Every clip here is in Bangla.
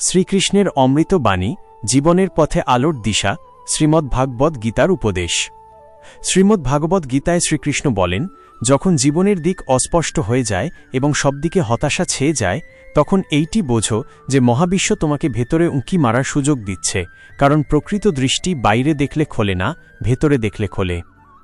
শ্রীকৃষ্ণের অমৃত বাণী, জীবনের পথে আলোর দিশা, শ্রীমদ্ ভাগবত গীতার উপদেশ। শ্রীমদ্ ভাগবত গীতায় শ্রীকৃষ্ণ বলেন, যখন জীবনের দিক অস্পষ্ট হয়ে যায় এবং সবদিকে হতাশা ছেয়ে যায়, তখন এইটি বোঝো যে মহাবিশ্ব তোমাকে ভেতরে উঁকি মারার সুযোগ দিচ্ছে, কারণ প্রকৃত দৃষ্টি বাইরে দেখলে খোলে না, ভেতরে দেখলে খোলে।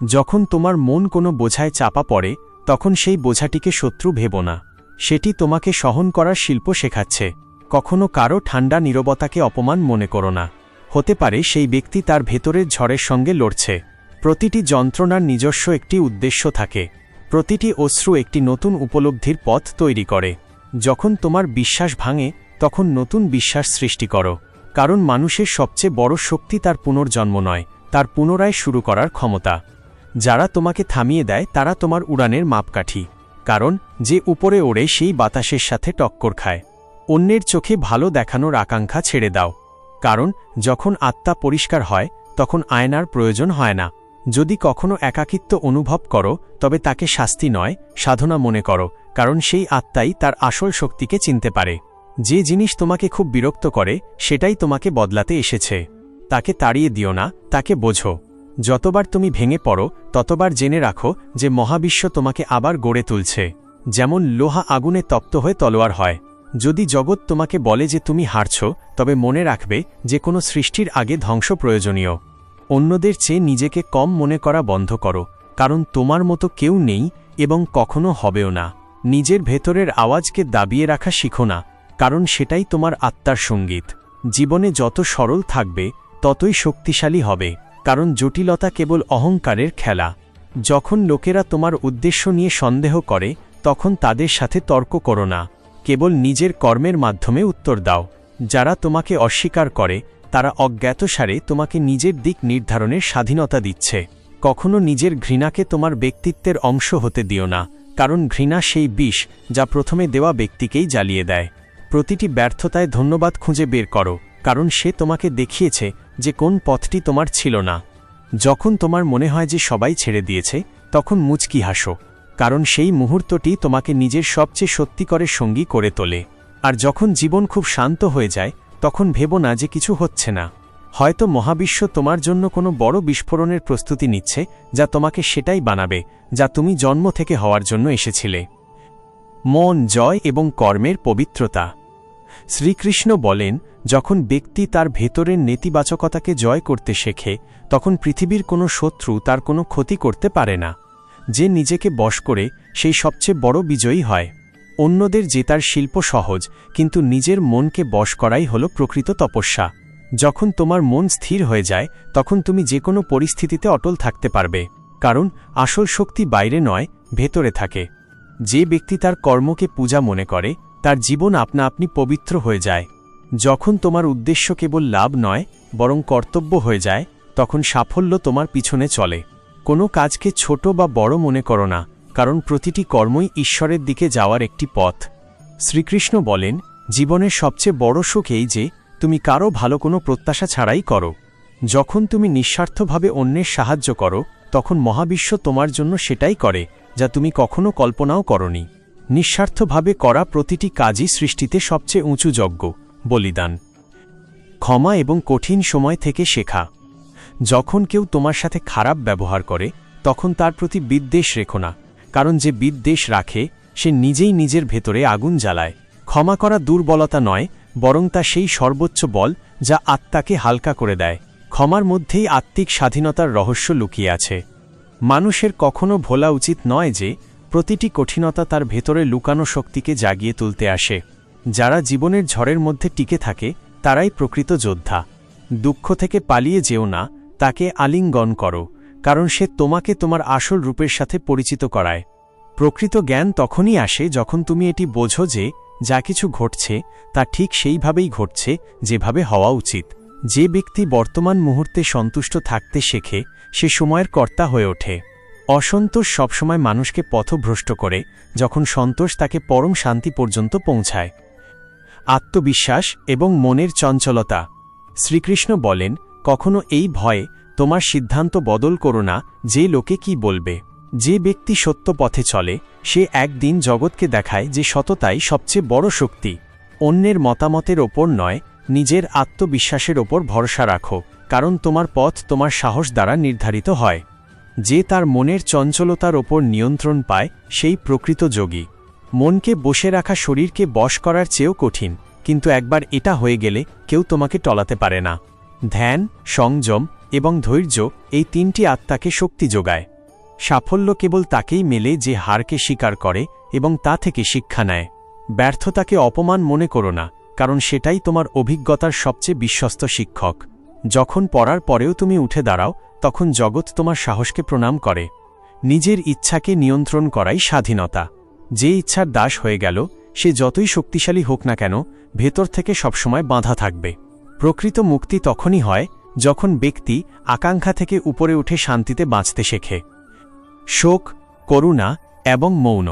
যখন তোমার মন কোনো বোঝায় চাপা পড়ে, তখন সেই বোঝাটিকে শত্রু ভেব না। সেটি তোমাকে সহন করার শিল্প শেখাচ্ছে। কখনো কারও ঠান্ডা নীরবতাকে অপমান মনে করো না। হতে পারে সেই ব্যক্তি তার ভেতরের ঝড়ের সঙ্গে লড়ছে। প্রতিটি যন্ত্রণার নিজস্ব একটি উদ্দেশ্য থাকে। প্রতিটি অশ্রু একটি নতুন উপলব্ধির পথ তৈরি করে। যখন তোমার বিশ্বাস ভাঙে, তখন নতুন বিশ্বাস সৃষ্টি করো। কারণ মানুষের সবচেয়ে বড় শক্তি তার পুনর্জন্ম নয়, তার পুনরায় শুরু করার ক্ষমতা। যারা তোমাকে থামিয়ে দেয়, তারা তোমার উড়ানের মাপকাঠি। কারণ, যে উপরে ওড়ে, সেই বাতাসের সাথে টক্কর খায়। অন্যের চোখে ভালো দেখানোর আকাঙ্ক্ষা ছেড়ে দাও। কারণ, যখন আত্মা পরিষ্কার হয়, তখন আয়নার প্রয়োজন হয় না। যদি কখনো একাকিত্ব অনুভব করো, তবে তাকে শাস্তি নয়, সাধনা মনে করো, কারণ সেই আত্মাই তার আসল শক্তিকে চিনতে পারে। যে জিনিস তোমাকে খুব বিরক্ত করে, সেটাই তোমাকে বদলাতে এসেছে। তাকে তাড়িয়ে দিও না, তাকে বোঝো। যতবার তুমি ভেঙে পড়ো, ততবার জেনে রাখো যে মহাবিশ্ব তোমাকে আবার গড়ে তুলছে। যেমন লোহা আগুনে তপ্ত হয়ে তলোয়ার হয়। যদি জগৎ তোমাকে বলে যে তুমি হারছ, তবে মনে রাখবে যে কোনো সৃষ্টির আগে ধ্বংস প্রয়োজনীয়। অন্যদের চেয়ে নিজেকে কম মনে করা বন্ধ করো, কারণ তোমার মতো কেউ নেই এবং কখনো হবেও না। নিজের ভেতরের আওয়াজকে দাবিয়ে রাখা শিখো না, কারণ সেটাই তোমার আত্মার সংগীত। জীবনে যত সরল থাকবে, ততই শক্তিশালী হবে, কারণ জটিলতা কেবল অহংকারের খেলা। যখন লোকেরা তোমার উদ্দেশ্য নিয়ে সন্দেহ করে, তখন তাদের সাথে তর্ক করো না। কেবল নিজের কর্মের মাধ্যমে উত্তর দাও। যারা তোমাকে অস্বীকার করে, তারা অজ্ঞাতসারে তোমাকে নিজের দিক নির্ধারণের স্বাধীনতা দিচ্ছে। কখনো নিজের ঘৃণাকে তোমার ব্যক্তিত্বের অংশ হতে দিও না, কারণ ঘৃণা সেই বিষ যা প্রথমে দেওয়া ব্যক্তিকেই জ্বালিয়ে দেয়। প্রতিটি ব্যর্থতায় ধন্যবাদ খুঁজে বের করো, কারণ সে তোমাকে দেখিয়েছে যে কোন পথটি তোমার ছিল না। যখন তোমার মনে হয় যে সবাই ছেড়ে দিয়েছে, তখন মুচকি হাসো। কারণ সেই মুহূর্তটি তোমাকে নিজের সবচেয়ে সত্যিকরের সঙ্গী করে তোলে। আর যখন জীবন খুব শান্ত হয়ে যায়, তখন ভেব না যে কিছু হচ্ছে না। হয়তো মহাবিশ্ব তোমার জন্য কোনো বড় বিস্ফোরণের প্রস্তুতি নিচ্ছে, যা তোমাকে সেটাই বানাবে, যা তুমি জন্ম থেকে হওয়ার জন্য এসেছিলে। মন, জয় এবং কর্মের পবিত্রতা। শ্রীকৃষ্ণ বলেন, যখন ব্যক্তি তার ভেতরের নেতিবাচকতাকে জয় করতে শেখে, তখন পৃথিবীর কোনো শত্রু তার কোনো ক্ষতি করতে পারে না। যে নিজেকে বশ করে সেই সবচেয়ে বড় বিজয়ী হয়। অন্যদের জেতার শিল্প সহজ, কিন্তু নিজের মনকে বশ করাই হল প্রকৃত তপস্যা। যখন তোমার মন স্থির হয়ে যায়, তখন তুমি যে কোনো পরিস্থিতিতে অটল থাকতে পারবে, কারণ আসল শক্তি বাইরে নয়, ভেতরে থাকে। যে ব্যক্তি তার কর্মকে পূজা মনে করে, তার জীবন আপনা আপনি পবিত্র হয়ে যায়। যখন তোমার উদ্দেশ্য কেবল লাভ নয়, বরং কর্তব্য হয়ে যায়, তখন সাফল্য তোমার পিছনে চলে। কোনো কাজকে ছোট বা বড় মনে করো না, কারণ প্রতিটি কর্মই ঈশ্বরের দিকে যাওয়ার একটি পথ। শ্রীকৃষ্ণ বলেন, জীবনের সবচেয়ে বড় সুখ এই যে, তুমি কারও ভালো কোনো প্রত্যাশা ছাড়াই করো। যখন তুমি নিঃস্বার্থভাবে অন্যের সাহায্য করো, তখন মহাবিশ্ব তোমার জন্য সেটাই করে, যা তুমি কখনো কল্পনাও করনি। নিঃস্বার্থভাবে করা প্রতিটি কাজই সৃষ্টিতে সবচেয়ে উঁচু যজ্ঞ, বলিদান। ক্ষমা এবং কঠিন সময় থেকে শেখা। যখন কেউ তোমার সাথে খারাপ ব্যবহার করে, তখন তার প্রতি বিদ্বেষ রেখো না, কারণ যে বিদ্বেষ রাখে, সে নিজেই নিজের ভেতরে আগুন জ্বালায়। ক্ষমা করা দুর্বলতা নয়, বরং তা সেই সর্বোচ্চ বল যা আত্মাকে হালকা করে দেয়। ক্ষমার মধ্যেই আত্মিক স্বাধীনতার রহস্য লুকিয়ে আছে। মানুষের কখনো ভোলা উচিত নয় যে, প্রতিটি কঠিনতা তার ভেতরে লুকানো শক্তিকে জাগিয়ে তুলতে আসে। যারা জীবনের ঝড়ের মধ্যে টিকে থাকে, তারাই প্রকৃত যোদ্ধা। দুঃখ থেকে পালিয়ে যেও না তাকে আলিঙ্গন করো, কারণ সে তোমাকে তোমার আসল রূপের সাথে পরিচিত করায়। প্রকৃত জ্ঞান তখনই আসে যখন তুমি এটি বোঝো যে, যা কিছু ঘটছে, তা ঠিক সেইভাবেই ঘটছে, যেভাবে হওয়া উচিত। যে ব্যক্তি বর্তমান মুহূর্তে সন্তুষ্ট থাকতে শেখে, সে সময়ের কর্তা হয়ে ওঠে। অসন্তোষ সবসময় মানুষকে পথভ্রষ্ট করে, যখন সন্তোষ তাকে পরম শান্তি পর্যন্ত পৌঁছায়। আত্মবিশ্বাস এবং মনের চঞ্চলতা। শ্রীকৃষ্ণ বলেন কখনো এই ভয়ে তোমার সিদ্ধান্ত বদল করো না যে লোকে কি বলবে। যে ব্যক্তি সত্য পথে চলে, সে একদিন জগৎকে দেখায় যে সততাই সবচেয়ে বড় শক্তি। অন্যের মতামতের ওপর নয়, নিজের আত্মবিশ্বাসের ওপর ভরসা রাখো, কারণ তোমার পথ তোমার সাহস দ্বারা নির্ধারিত হয়। যে তার মনের চঞ্চলতার ওপর নিয়ন্ত্রণ পায়, সেই প্রকৃত যোগী। মনকে বসে রাখা শরীরকে বশ করার চেয়েও কঠিন, কিন্তু একবার এটা হয়ে গেলে কেউ তোমাকে টলাতে পারে না। ধ্যান, সংযম এবং ধৈর্য এই তিনটি আত্মাকে শক্তি যোগায়। সাফল্য কেবল তাকেই মেলে যে হারকে স্বীকার করে এবং তা থেকে শিক্ষা নেয়। ব্যর্থতাকে অপমান মনে করো না, কারণ সেটাই তোমার অভিজ্ঞতার সবচেয়ে বিশ্বস্ত শিক্ষক। যখন পড়ার পরেও তুমি উঠে দাঁড়াও, তখন জগৎ তোমার সাহসকে প্রণাম করে। নিজের ইচ্ছাকে নিয়ন্ত্রণ করাই স্বাধীনতা। যে ইচ্ছার দাস হয়ে গেল, সে যতই শক্তিশালী হোক না কেন, ভেতর থেকে সবসময় বাঁধা থাকবে। প্রকৃত মুক্তি তখনই হয়, যখন ব্যক্তি আকাঙ্ক্ষা থেকে উপরে উঠে শান্তিতে বাঁচতে শেখে। শোক, করুণা এবং মৌন।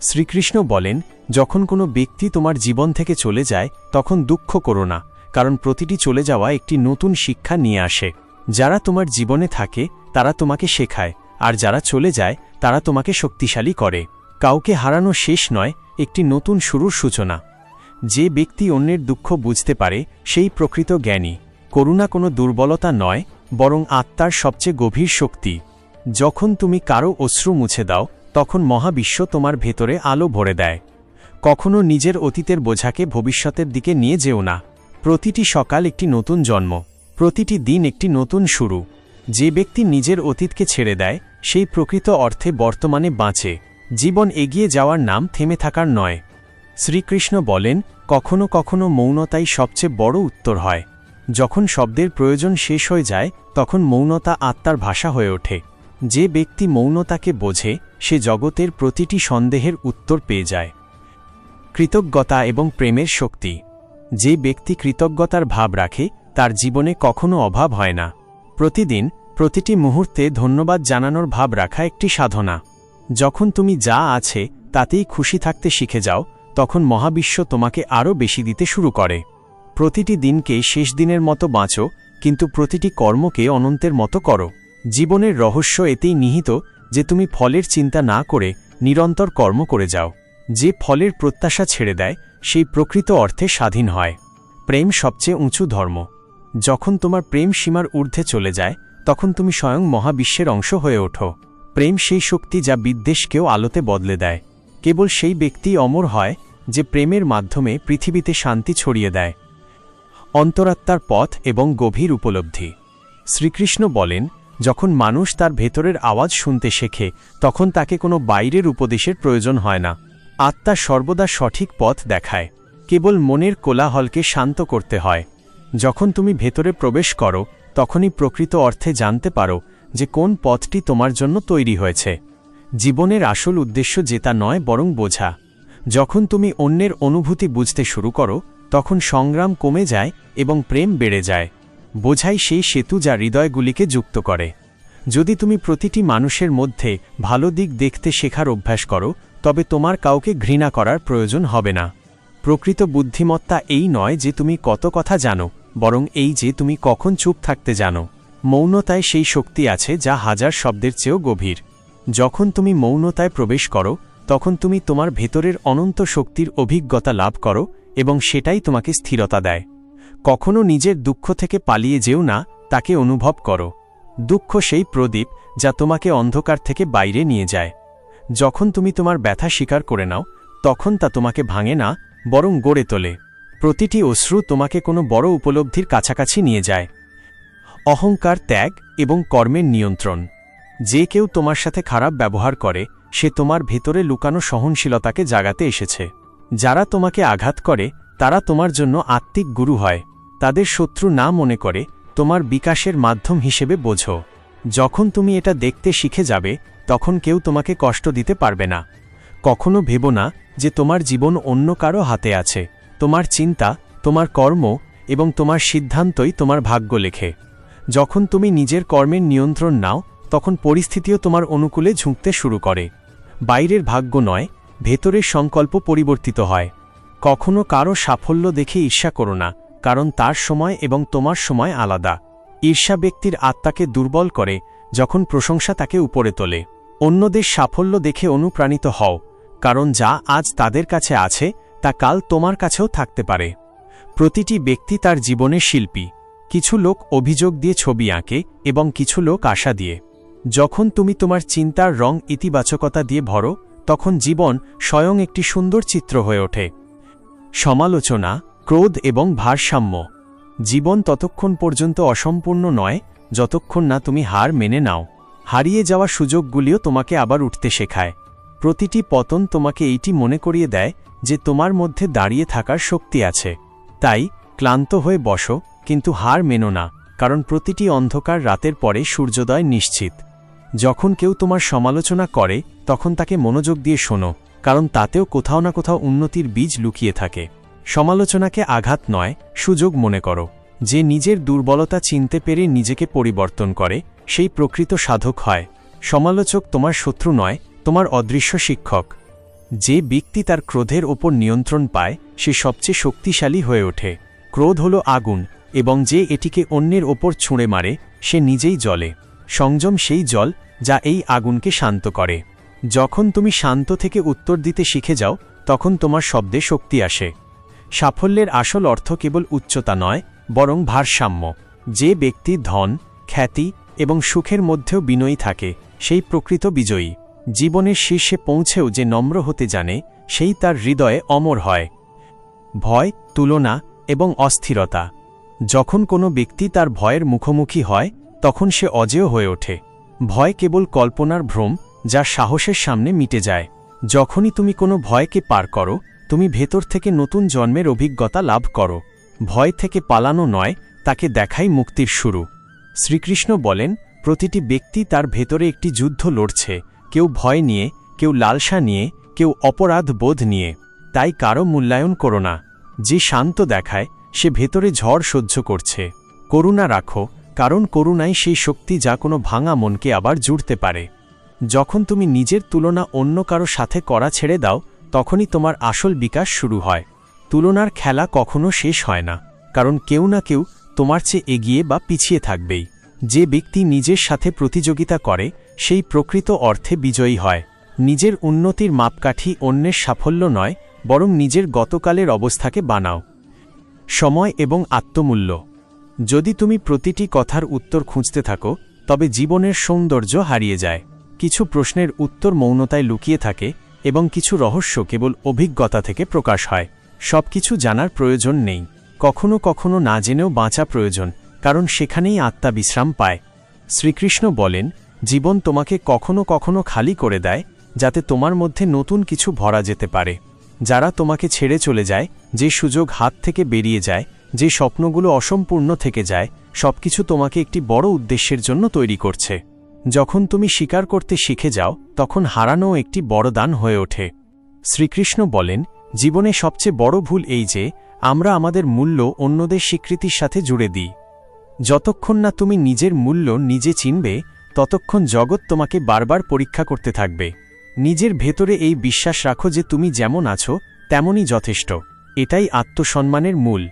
শ্রীকৃষ্ণ বলেন, যখন কোনো ব্যক্তি তোমার জীবন থেকে চলে যায়, তখন দুঃখ করো না, কারণ প্রতিটি চলে যাওয়া একটি নতুন শিক্ষা নিয়ে আসে। যারা তোমার জীবনে থাকে, তারা তোমাকে শেখায়, আর যারা চলে যায়, তারা তোমাকে শক্তিশালী করে। কাউকে হারানো শেষ নয়, একটি নতুন শুরুর সূচনা। যে ব্যক্তি অন্যের দুঃখ বুঝতে পারে, সেই প্রকৃত জ্ঞানী। করুণা কোনো দুর্বলতা নয়, বরং আত্মার সবচেয়ে গভীর শক্তি। যখন তুমি কারও অশ্রু মুছে দাও, তখন মহাবিশ্ব তোমার ভেতরে আলো ভরে দেয়। কখনো নিজের অতীতের বোঝাকে ভবিষ্যতের দিকে নিয়ে যেও না। প্রতিটি সকাল একটি নতুন জন্ম, প্রতিটি দিন একটি নতুন শুরু। যে ব্যক্তি নিজের অতীতকে ছেড়ে দেয়, সেই প্রকৃত অর্থে বর্তমানে বাঁচে। জীবন এগিয়ে যাওয়ার নাম থেমে থাকার নয়। শ্রীকৃষ্ণ বলেন, কখনো কখনো মৌনতাই সবচেয়ে বড় উত্তর হয়। যখন শব্দের প্রয়োজন শেষ হয়ে যায়, তখন মৌনতা আত্মার ভাষা হয়ে ওঠে। যে ব্যক্তি মৌনতাকে বোঝে, সে জগতের প্রতিটি সন্দেহের উত্তর পেয়ে যায়। কৃতজ্ঞতা এবং প্রেমের শক্তি। যে ব্যক্তি কৃতজ্ঞতার ভাব রাখে, তার জীবনে কখনো অভাব হয় না। প্রতিদিন, প্রতিটি মুহূর্তে ধন্যবাদ জানানোর ভাব রাখা একটি সাধনা। যখন তুমি যা আছে, তাতেই খুশি থাকতে শিখে যাও তখন মহাবিশ্ব তোমাকে আরও বেশি দিতে শুরু করে। প্রতিটি দিনকে শেষ দিনের মতো বাঁচো, কিন্তু প্রতিটি কর্মকে অনন্তের মতো করো। জীবনের রহস্য এতেই নিহিত যে তুমি ফলের চিন্তা না করে নিরন্তর কর্ম করে যাও। যে ফলের প্রত্যাশা ছেড়ে দেয়, সেই প্রকৃত অর্থে স্বাধীন হয়। প্রেম সবচেয়ে উঁচু ধর্ম। যখন তোমার প্রেম সীমার ঊর্ধ্বে চলে যায়, তখন তুমি স্বয়ং মহাবিশ্বের অংশ হয়ে ওঠো। প্রেম সেই শক্তি যা বিদ্বেষকেও আলোতে বদলে দেয়। কেবল সেই ব্যক্তি অমর হয় যে প্রেমের মাধ্যমে পৃথিবীতে শান্তি ছড়িয়ে দেয়। অন্তরাত্মার পথ এবং গভীর উপলব্ধি। শ্রীকৃষ্ণ বলেন, যখন মানুষ তার ভেতরের আওয়াজ শুনতে শেখে, তখন তাকে কোনো বাইরের উপদেশের প্রয়োজন হয় না। আত্মা সর্বদা সঠিক পথ দেখায়। কেবল মনের কোলাহলকে শান্ত করতে হয়। যখন তুমি ভেতরে প্রবেশ করো, তখনই প্রকৃত অর্থে জানতে পারো যে কোন পথটি তোমার জন্য তৈরি হয়েছে। জীবনের আসল উদ্দেশ্য জেতা নয় বরং বোঝা। যখন তুমি অন্যের অনুভূতি বুঝতে শুরু করো, তখন সংগ্রাম কমে যায় এবং প্রেম বেড়ে যায়। বোঝাই সেই সেতু যা হৃদয়গুলিকে যুক্ত করে। যদি তুমি প্রতিটি মানুষের মধ্যে ভালো দিক দেখতে শেখার অভ্যাস করো, তবে তোমার কাউকে ঘৃণা করার প্রয়োজন হবে না। প্রকৃত বুদ্ধিমত্তা এই নয় যে তুমি কত কথা জানো, বরং এই যে তুমি কখন চুপ থাকতে জানো। মৌনতায় সেই শক্তি আছে যা হাজার শব্দের চেয়েও গভীর। যখন তুমি মৌনতায় প্রবেশ করো তখন তুমি তোমার ভেতরের অনন্ত শক্তির অভিজ্ঞতা লাভ করো এবং সেটাই তোমাকে স্থিরতা দেয়। কখনো নিজের দুঃখ থেকে পালিয়ে যেও না, তাকে অনুভব করো। দুঃখ সেই প্রদীপ যা তোমাকে অন্ধকার থেকে বাইরে নিয়ে যায়। যখন তুমি তোমার ব্যথা স্বীকার করে নাও, তখন তা তোমাকে ভাঙে না, বরং গড়ে তোলে। প্রতিটি অশ্রু তোমাকে কোনো বড় উপলব্ধির কাছাকাছি নিয়ে যায়। অহংকার ত্যাগ এবং কর্মের নিয়ন্ত্রণ। যে কেউ তোমার সাথে খারাপ ব্যবহার করে সে তোমার ভেতরে লুকানো সহনশীলতাকে জাগাতে এসেছে। যারা তোমাকে আঘাত করে, তারা তোমার জন্য আত্মিক গুরু হয়। তাদের শত্রু না মনে করে, তোমার বিকাশের মাধ্যম হিসেবে বোঝো। যখন তুমি এটা দেখতে শিখে যাবে, তখন কেউ তোমাকে কষ্ট দিতে পারবে না। কখনো ভেবো না যে তোমার জীবন অন্য কারও হাতে আছে। তোমার চিন্তা, তোমার কর্ম এবং তোমার সিদ্ধান্তই তোমার ভাগ্য লেখে। যখন তুমি নিজের কর্মের নিয়ন্ত্রণ নাও তখন পরিস্থিতিও তোমার অনুকূলে ঝুঁকতে শুরু করে। বাইরের ভাগ্য নয়, ভেতরের সংকল্প পরিবর্তিত হয়। কখনো কারও সাফল্য দেখে ঈর্ষা করো না, কারণ তার সময় এবং তোমার সময় আলাদা। ঈর্ষা ব্যক্তির আত্মাকে দুর্বল করে যখন প্রশংসা তাকে উপরে তোলে। অন্যদের সাফল্য দেখে অনুপ্রাণিত হও, কারণ যা আজ তাদের কাছে আছে, তা কাল তোমার কাছেও থাকতে পারে। প্রতিটি ব্যক্তি তার জীবনের শিল্পী। কিছু লোক অভিযোগ দিয়ে ছবি আঁকে এবং কিছু লোক আশা দিয়ে। যখন তুমি তোমার চিন্তার রং ইতিবাচকতা দিয়ে ভরো, তখন জীবন স্বয়ং একটি সুন্দর চিত্র হয়ে ওঠে। সমালোচনা, ক্রোধ এবং ভারসাম্য। জীবন ততক্ষণ পর্যন্ত অসম্পূর্ণ নয়, যতক্ষণ না তুমি হার মেনে নাও। হারিয়ে যাওয়া সুযোগগুলিও তোমাকে আবার উঠতে শেখায়। প্রতিটি পতন তোমাকে এইটি মনে করিয়ে দেয় যে তোমার মধ্যে দাঁড়িয়ে থাকার শক্তি আছে। তাই, ক্লান্ত হয়ে বসো, কিন্তু হার মেনো না, কারণ প্রতিটি অন্ধকার রাতের পরে সূর্যোদয় নিশ্চিত। যখন কেউ তোমার সমালোচনা করে, তখন তাকে মনোযোগ দিয়ে শোনো, কারণ তাতেও কোথাও না কোথাও উন্নতির বীজ লুকিয়ে থাকে। সমালোচনাকে আঘাত নয়, সুযোগ মনে করো। যে নিজের দুর্বলতা চিনতে পেরে নিজেকে পরিবর্তন করে, সেই প্রকৃত সাধক হয়। সমালোচক তোমার শত্রু নয়, তোমার অদৃশ্য শিক্ষক। যে ব্যক্তি তার ক্রোধের ওপর নিয়ন্ত্রণ পায়, সে সবচেয়ে শক্তিশালী হয়ে ওঠে। ক্রোধ হল আগুন, এবং যে এটিকে অন্যের ওপর ছুঁড়ে মারে, সে নিজেই জলে সংযম সেই জল যা এই আগুনকে শান্ত করে। যখন তুমি শান্ত থেকে উত্তর দিতে শিখে যাও, তখন তোমার শব্দে শক্তি আসে। সাফল্যের আসল অর্থ কেবল উচ্চতা নয়, বরং ভারসাম্য। যে ব্যক্তি ধন, খ্যাতি এবং সুখের মধ্যেও বিনয়ী থাকে, সেই প্রকৃত বিজয়ী। জীবনের শীর্ষে পৌঁছেও যে নম্র হতে জানে, সেই তার হৃদয়ে অমর হয়। ভয়, তুলনা এবং অস্থিরতা। যখন কোনো ব্যক্তি তার ভয়ের মুখোমুখি হয় তখন সে অজেয় হয়ে ওঠে। ভয় কেবল কল্পনার ভ্রম, যা সাহসের সামনে মিটে যায়। যখনই তুমি কোনো ভয়কে পার করো, তুমি ভেতর থেকে নতুন জন্মের অভিজ্ঞতা লাভ করো। ভয় থেকে পালানো নয়, তাকে দেখাই মুক্তির শুরু। শ্রীকৃষ্ণ বলেন, প্রতিটি ব্যক্তি তার ভেতরে একটি যুদ্ধ লড়ছে, কেউ ভয় নিয়ে, কেউ লালসা নিয়ে, কেউ অপরাধ বোধ নিয়ে। তাই কারও মূল্যায়ন করো না। যে শান্ত দেখায়, সে ভেতরে ঝড় সহ্য করছে। করুণা রাখো কারণ করুণাই সেই শক্তি যা কোনো ভাঙা মনকে আবার জুড়তে পারে। যখন তুমি নিজের তুলনা অন্য কারও সাথে করা ছেড়ে দাও, তখনই তোমার আসল বিকাশ শুরু হয়। তুলনার খেলা কখনো শেষ হয় না, কারণ কেউ না কেউ তোমার চেয়ে এগিয়ে বা পিছিয়ে থাকবেই। যে ব্যক্তি নিজের সাথে প্রতিযোগিতা করে, সেই প্রকৃত অর্থে বিজয়ী হয়। নিজের উন্নতির মাপকাঠি অন্যের সাফল্য নয়, বরং নিজের গতকালের অবস্থাকে বানাও। সময় এবং আত্মমূল্য। যদি তুমি প্রতিটি কথার উত্তর খুঁজতে থাকো, তবে জীবনের সৌন্দর্য হারিয়ে যায়। কিছু প্রশ্নের উত্তর মৌনতায় লুকিয়ে থাকে এবং কিছু রহস্য কেবল অভিজ্ঞতা থেকে প্রকাশ হয়। সবকিছু জানার প্রয়োজন নেই। কখনো কখনো না জেনেও বাঁচা প্রয়োজন, কারণ সেখানেই আত্মা বিশ্রাম পায়। শ্রীকৃষ্ণ বলেন, জীবন তোমাকে কখনো কখনো খালি করে দেয়, যাতে তোমার মধ্যে নতুন কিছু ভরা যেতে পারে। যারা তোমাকে ছেড়ে চলে যায়, যে সুযোগ হাত থেকে বেরিয়ে যায় যে স্বপ্নগুলো অসম্পূর্ণ থেকে যায়, সবকিছু তোমাকে একটি বড় উদ্দেশ্যের জন্য তৈরি করছে। যখন তুমি স্বীকার করতে শিখে যাও, তখন হারানো একটি বড় দান হয়ে ওঠে। শ্রীকৃষ্ণ বলেন, জীবনে সবচেয়ে বড় ভুল এই যে, আমরা আমাদের মূল্য অন্যদের স্বীকৃতির সাথে জুড়ে দিই। যতক্ষণ না তুমি নিজের মূল্য নিজে চিনবে, ততক্ষণ জগৎ তোমাকে বারবার পরীক্ষা করতে থাকবে। নিজের ভেতরে এই বিশ্বাস রাখো যে তুমি যেমন আছো, তেমনই যথেষ্ট। এটাই আত্মসম্মানের মূল।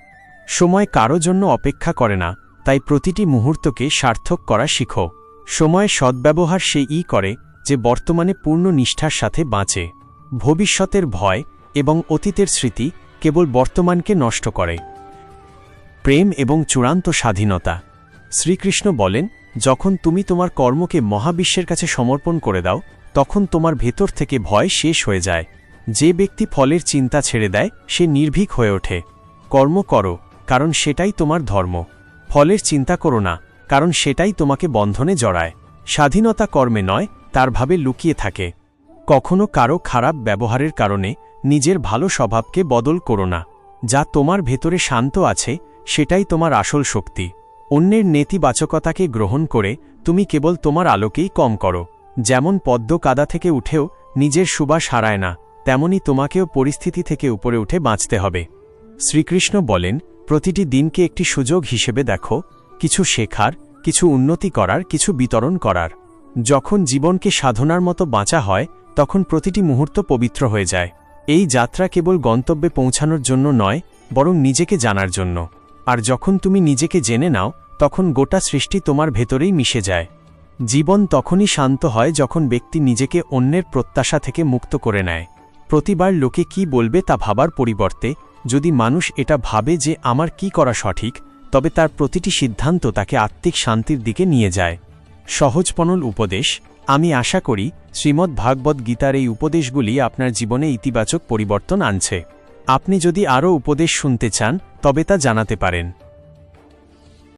সময় কারও জন্য অপেক্ষা করে না, তাই প্রতিটি মুহূর্তকে সার্থক করা শিখো। সময় সদ্ব্যবহার সে ই করে, যে বর্তমানে পূর্ণ নিষ্ঠার সাথে বাঁচে। ভবিষ্যতের ভয় এবং অতীতের স্মৃতি কেবল বর্তমানকে নষ্ট করে। প্রেম এবং চূড়ান্ত স্বাধীনতা। শ্রীকৃষ্ণ বলেন, যখন তুমি তোমার কর্মকে মহাবিশ্বের কাছে সমর্পণ করে দাও, তখন তোমার ভেতর থেকে ভয় শেষ হয়ে যায়। যে ব্যক্তি ফলের চিন্তা ছেড়ে দেয়, সে নির্ভীক হয়ে ওঠে। কর্ম করো কারণ সেটাই তোমার ধর্ম। ফলের চিন্তা করো না, কারণ সেটাই তোমাকে বন্ধনে জড়ায়। স্বাধীনতা কর্মে নয়, তার ভাবে লুকিয়ে থাকে। কখনো কারও খারাপ ব্যবহারের কারণে নিজের ভালো স্বভাবকে বদল করো না। যা তোমার ভেতরে শান্ত আছে, সেটাই তোমার আসল শক্তি। অন্যের নেতিবাচকতাকে গ্রহণ করে তুমি কেবল তোমার আলোকেই কম করো। যেমন পদ্ম কাদা থেকে উঠেও নিজের সুবাস হারায় না, তেমনি তোমাকেও পরিস্থিতি থেকে উপরে উঠে বাঁচতে হবে। শ্রীকৃষ্ণ বলেন প্রতিটি দিনকে একটি সুযোগ হিসেবে দেখো, কিছু শেখার, কিছু উন্নতি করার, কিছু বিতরণ করার। যখন জীবনকে সাধনার মতো বাঁচা হয়, তখন প্রতিটি মুহূর্ত পবিত্র হয়ে যায়। এই যাত্রা কেবল গন্তব্যে পৌঁছানোর জন্য নয়, বরং নিজেকে জানার জন্য। আর যখন তুমি নিজেকে জেনে নাও, তখন গোটা সৃষ্টি তোমার ভেতরেই মিশে যায়। জীবন তখনই শান্ত হয় যখন ব্যক্তি নিজেকে অন্যের প্রত্যাশা থেকে মুক্ত করে নেয়। প্রতিবার লোকে কি বলবে তা ভাবার পরিবর্তে যদি মানুষ এটা ভাবে যে আমার কি করা সঠিক, তবে তার প্রতিটি সিদ্ধান্ত তাকে আত্মিক শান্তির দিকে নিয়ে যায়। সহজপনল উপদেশ, আমি আশা করি শ্রীমদ্ ভাগবত গীতার এই উপদেশগুলি আপনার জীবনে ইতিবাচক পরিবর্তন আনছে। আপনি যদি আরও উপদেশ শুনতে চান, তবে তা জানাতে পারেন।